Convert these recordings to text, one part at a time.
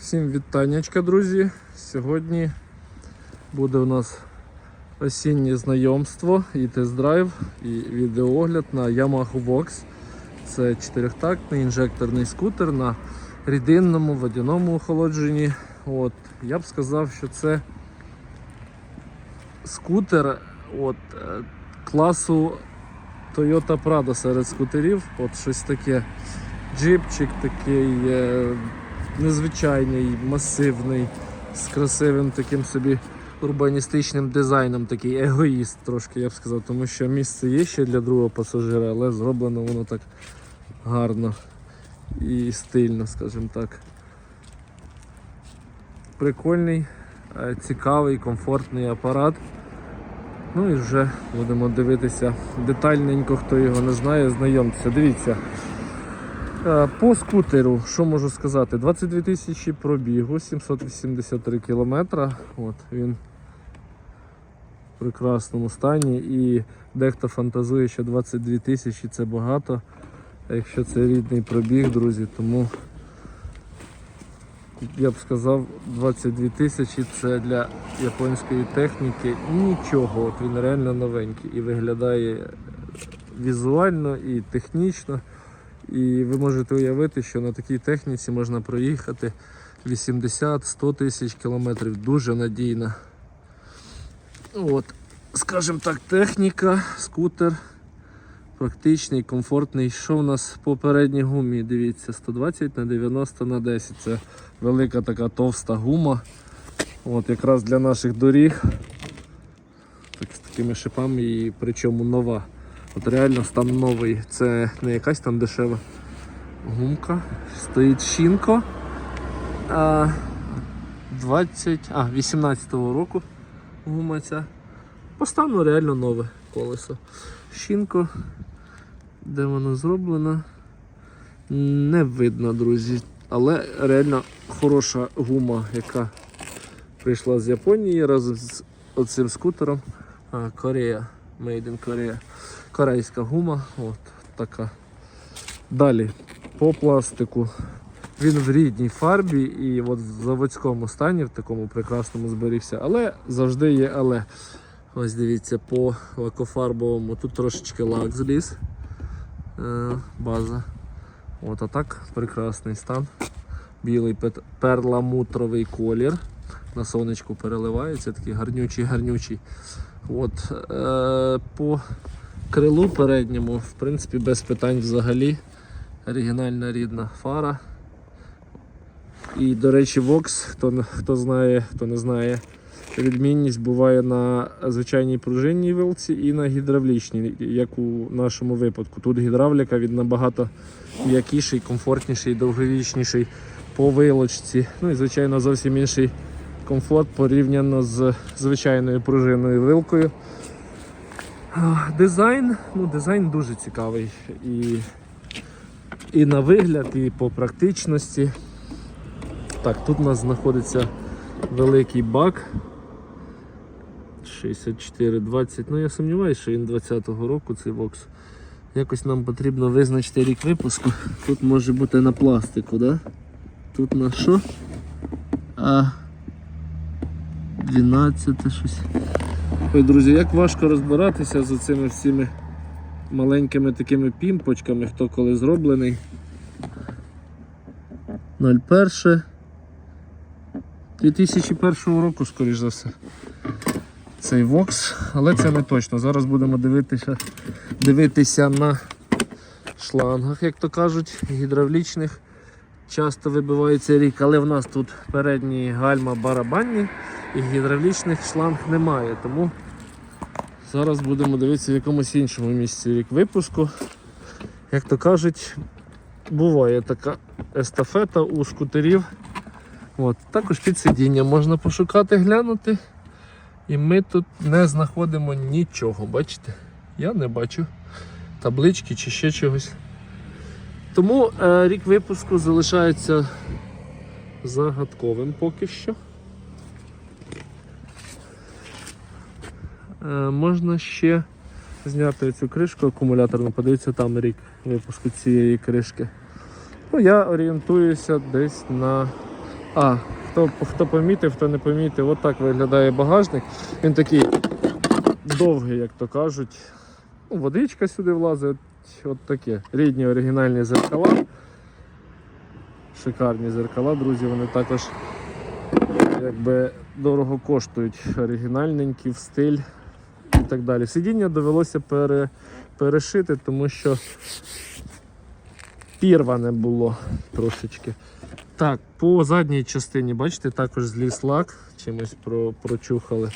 Всім вітаннячка, друзі. Сьогодні буде у нас осіннє знайомство і тест-драйв, і відеоогляд на Yamaha Vox. Це чотирьохтактний інжекторний скутер на рідинному водяному охолодженні. От, я б сказав, що це скутер от, е, класу Toyota Prado серед скутерів. От щось таке. Джипчик такий е, незвичайний, масивний, з красивим таким собі урбаністичним дизайном, такий егоїст трошки, я б сказав, тому що місце є ще для другого пасажира, але зроблено воно так гарно і стильно, скажімо так. Прикольний, е, цікавий, комфортний апарат. Ну і вже будемо дивитися детальненько, хто його не знає, знайомтеся. Дивіться. Е, По скутеру, що можу сказати? 22 тисячі пробігу, 783 кілометра. От він в прекрасному стані і дехто фантазує, що 22 тисячі це багато. Якщо це рідний пробіг, друзі, тому я б сказав 22 тисячі це для японської техніки нічого. От він реально новенький і виглядає візуально і технічно. І ви можете уявити, що на такій техніці можна проїхати 80-100 тисяч кілометрів дуже надійно. От, скажімо так, техніка, скутер практичний, комфортний. Що в нас по передній гумі? Дивіться, 120 на 90 на 10. Це велика така товста гума. От якраз для наших доріг. Так, з такими шипами і причому нова. От реально стан новий. Це не якась там дешева гумка. Стоїть Шинко. А, 20, а, 18-го року гума ця. По стану реально нове колесо. Шинко. Де воно зроблено? Не видно, друзі. Але реально хороша гума, яка прийшла з Японії разом з оцим скутером. Корея. Made in Korea. Корейська гума. От така. Далі по пластику. Він в рідній фарбі і от в заводському стані, в такому прекрасному зберігся, але завжди є але. Ось дивіться, по лакофарбовому тут трошечки лак зліз. Е, база. От, а так прекрасний стан. Білий перламутровий колір. На сонечку переливається, такий гарнючий-гарнючий. От, е, по крилу передньому, в принципі, без питань взагалі. Оригінальна рідна фара. І, до речі, Vox, хто, хто знає, хто не знає, відмінність буває на звичайній пружинній вилці і на гідравлічній, як у нашому випадку. Тут гідравліка він набагато м'якіший, комфортніший, довговічніший по вилочці. Ну і, звичайно, зовсім інший комфорт порівняно з звичайною пружинною вилкою. Дизайн, ну дизайн дуже цікавий і, і на вигляд, і по практичності. Так, тут у нас знаходиться великий бак 6420. Ну я сумніваюся, що він 20-го року цей бокс. Якось нам потрібно визначити рік випуску. Тут може бути на пластику, да? Тут на що? А 12 щось. Ой, друзі, як важко розбиратися з цими всіми маленькими такими пімпочками, хто коли зроблений. 01 2001 року, скоріш за все. Цей Vox, але це не точно. Зараз будемо дивитися, дивитися на шлангах, як то кажуть, гідравлічних. Часто вибивається рік, але в нас тут передні гальма барабанні і гідравлічних шланг немає. Тому зараз будемо дивитися в якомусь іншому місці рік випуску. Як то кажуть, буває така естафета у скутерів. От. Також під сидіння можна пошукати, глянути. І ми тут не знаходимо нічого, бачите? Я не бачу таблички чи ще чогось. Тому е, рік випуску залишається загадковим поки що. Можна ще зняти цю кришку акумуляторну, подивіться там рік випуску цієї кришки. Ну, я орієнтуюся десь на А, хто, хто помітив, хто не помітив, от так виглядає багажник. Він такий довгий, як то кажуть. Ну, водичка сюди влазить, от, от таке. Рідні оригінальні зеркала. Шикарні зеркала, друзі, вони також якби дорого коштують. Оригінальненькі в стиль так далі. Сидіння довелося пере, перешити, тому що пірване було трошечки. Так, по задній частині, бачите, також зліз лак, чимось про, прочухали.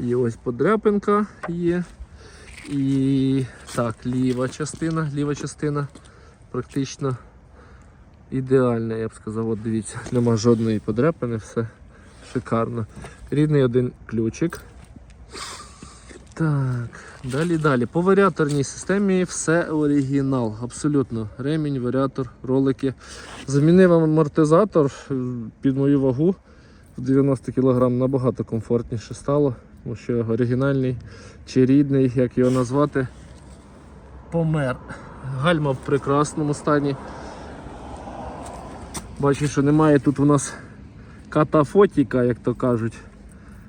І ось подряпинка є. І так, ліва частина, ліва частина практично ідеальна, я б сказав. От дивіться, нема жодної подряпини, все шикарно. Рідний один ключик. Так, далі далі. По варіаторній системі все оригінал, абсолютно. Ремінь, варіатор, ролики. Замінив амортизатор е, під мою вагу в 90 кг набагато комфортніше стало, тому що оригінальний чи рідний, як його назвати, помер. Гальма в прекрасному стані. Бачу, що немає тут у нас катафотіка, як то кажуть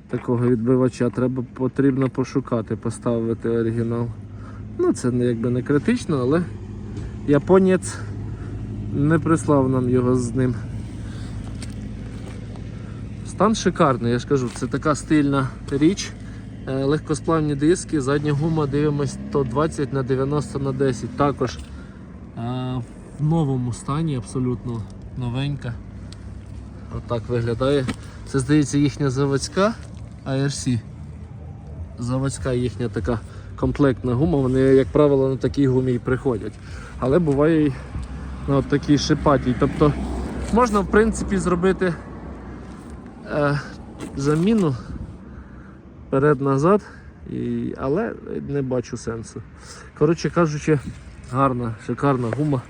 такого відбивача. Треба потрібно пошукати, поставити оригінал. Ну, це якби не критично, але японець не прислав нам його з ним. Стан шикарний, я ж кажу, це така стильна річ. Е, Легкосплавні диски, задня гума дивимось 120 на 90 на 10. Також е, в новому стані, абсолютно новенька. Отак виглядає. Це здається їхня заводська ARC. Заводська їхня така комплектна гума. Вони, як правило, на такій гумі і приходять. Але буває і на такій шипатій. Тобто можна в принципі зробити е, заміну вперед-назад, і, але не бачу сенсу. Коротше кажучи, гарна, шикарна гума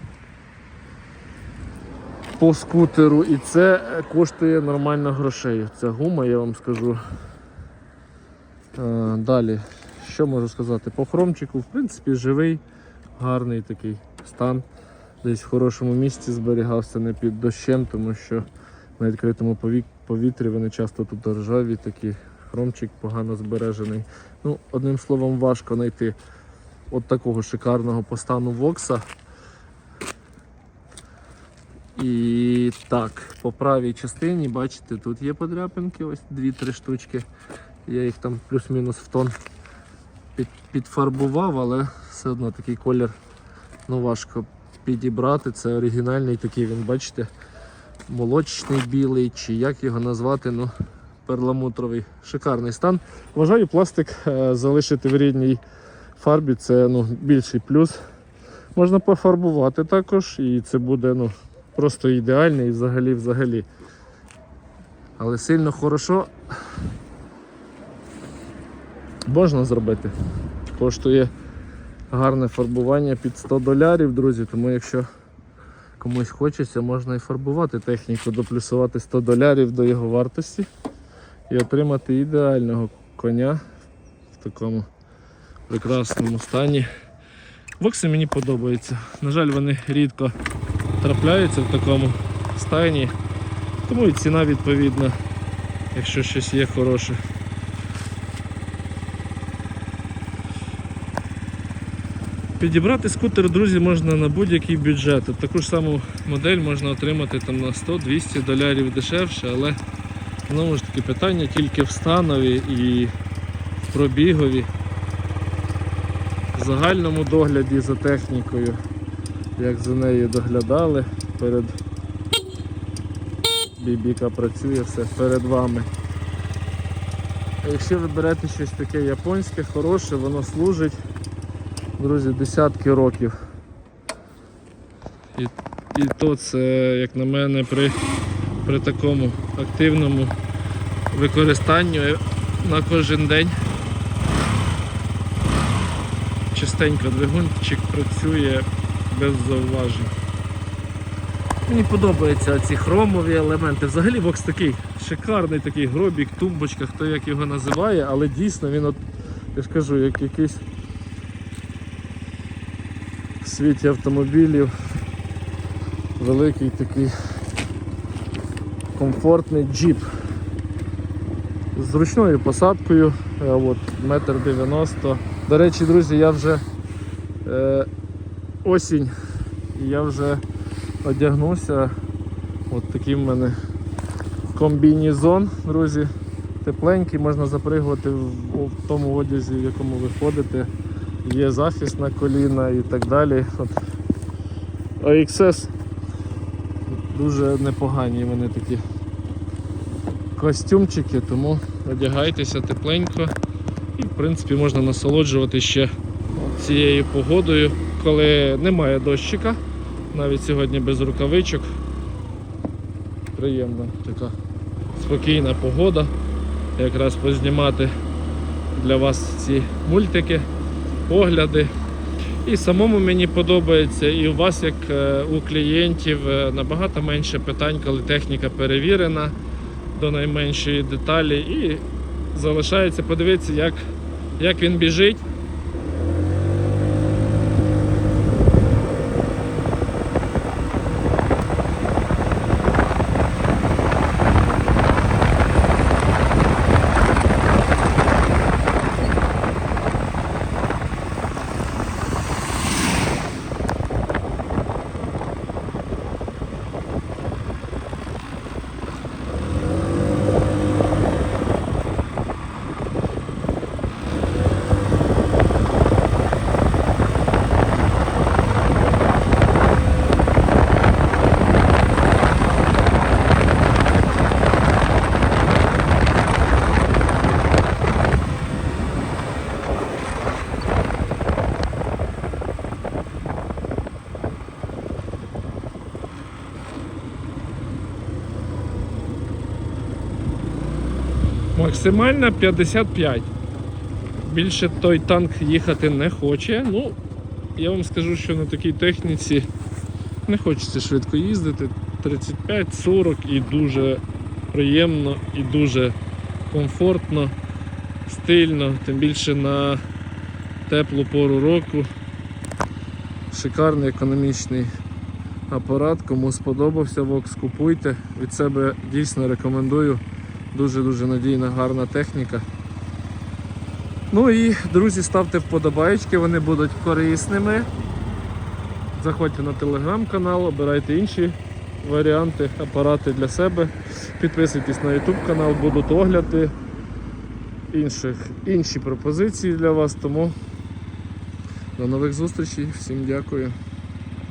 по скутеру і це коштує нормально грошей. Ця гума, я вам скажу. Е, Далі, що можу сказати? По хромчику, в принципі, живий, гарний такий стан. Десь в хорошому місці зберігався не під дощем, тому що на відкритому повітрі вони часто тут ржаві, такі хромчик погано збережений. Ну, одним словом, важко знайти от такого шикарного по стану вокса. І так, по правій частині, бачите, тут є подряпинки, ось дві-три штучки. Я їх там плюс-мінус в тон під, підфарбував, але все одно такий колір ну, важко підібрати. Це оригінальний такий, він, бачите, молочний білий, чи як його назвати, ну, перламутровий. Шикарний стан. Вважаю, пластик е, залишити в рідній фарбі це ну, більший плюс. Можна пофарбувати також, і це буде ну, просто ідеально і взагалі взагалі. Але сильно хорошо можна зробити. Коштує гарне фарбування під 100 долярів, друзі, тому якщо комусь хочеться, можна і фарбувати техніку, доплюсувати 100 долярів до його вартості і отримати ідеального коня в такому прекрасному стані. Вокси мені подобаються. На жаль, вони рідко трапляються в такому стані, тому і ціна відповідна, якщо щось є хороше. Підібрати скутер, друзі, можна на будь-який бюджет. Таку ж саму модель можна отримати там на 100-200 долярів дешевше, але знову ж таки питання тільки в станові і в пробігові, в загальному догляді за технікою, як за нею доглядали перед бібіка працює все перед вами. А якщо ви берете щось таке японське, хороше, воно служить друзі, десятки років. І, і то це, як на мене, при, при такому активному використанню на кожен день. Частенько двигунчик працює без зауважень. Мені подобаються ці хромові елементи. Взагалі бокс такий шикарний такий гробік, тумбочка, хто як його називає, але дійсно він от, я ж кажу, як якийсь в світі автомобілів великий такий комфортний джіп. З зручною посадкою, е, от, метр дев'яносто. До речі, друзі, я вже е, осінь, і я вже одягнувся. От такий в мене комбінізон, друзі. Тепленький, можна запригувати в, тому одязі, в якому ви ходите. Є захист на коліна і так далі. От. AXS дуже непогані вони такі костюмчики, тому одягайтеся тепленько і в принципі можна насолоджувати ще цією погодою, коли немає дощика, навіть сьогодні без рукавичок. Приємна така спокійна погода. Якраз познімати для вас ці мультики, огляди. І самому мені подобається, і у вас, як е, у клієнтів, е, набагато менше питань, коли техніка перевірена до найменшої деталі. І залишається подивитися, як, як він біжить. Максимально 55. Більше той танк їхати не хоче. Ну, я вам скажу, що на такій техніці не хочеться швидко їздити. 35-40 і дуже приємно, і дуже комфортно, стильно, тим більше на теплу пору року. Шикарний економічний апарат. Кому сподобався Vox, купуйте. Від себе дійсно рекомендую. Дуже-дуже надійна, гарна техніка. Ну і, друзі, ставте вподобайки, вони будуть корисними. Заходьте на телеграм-канал, обирайте інші варіанти, апарати для себе. Підписуйтесь на YouTube канал, будуть огляди інших, інші пропозиції для вас. Тому до нових зустрічей. Всім дякую.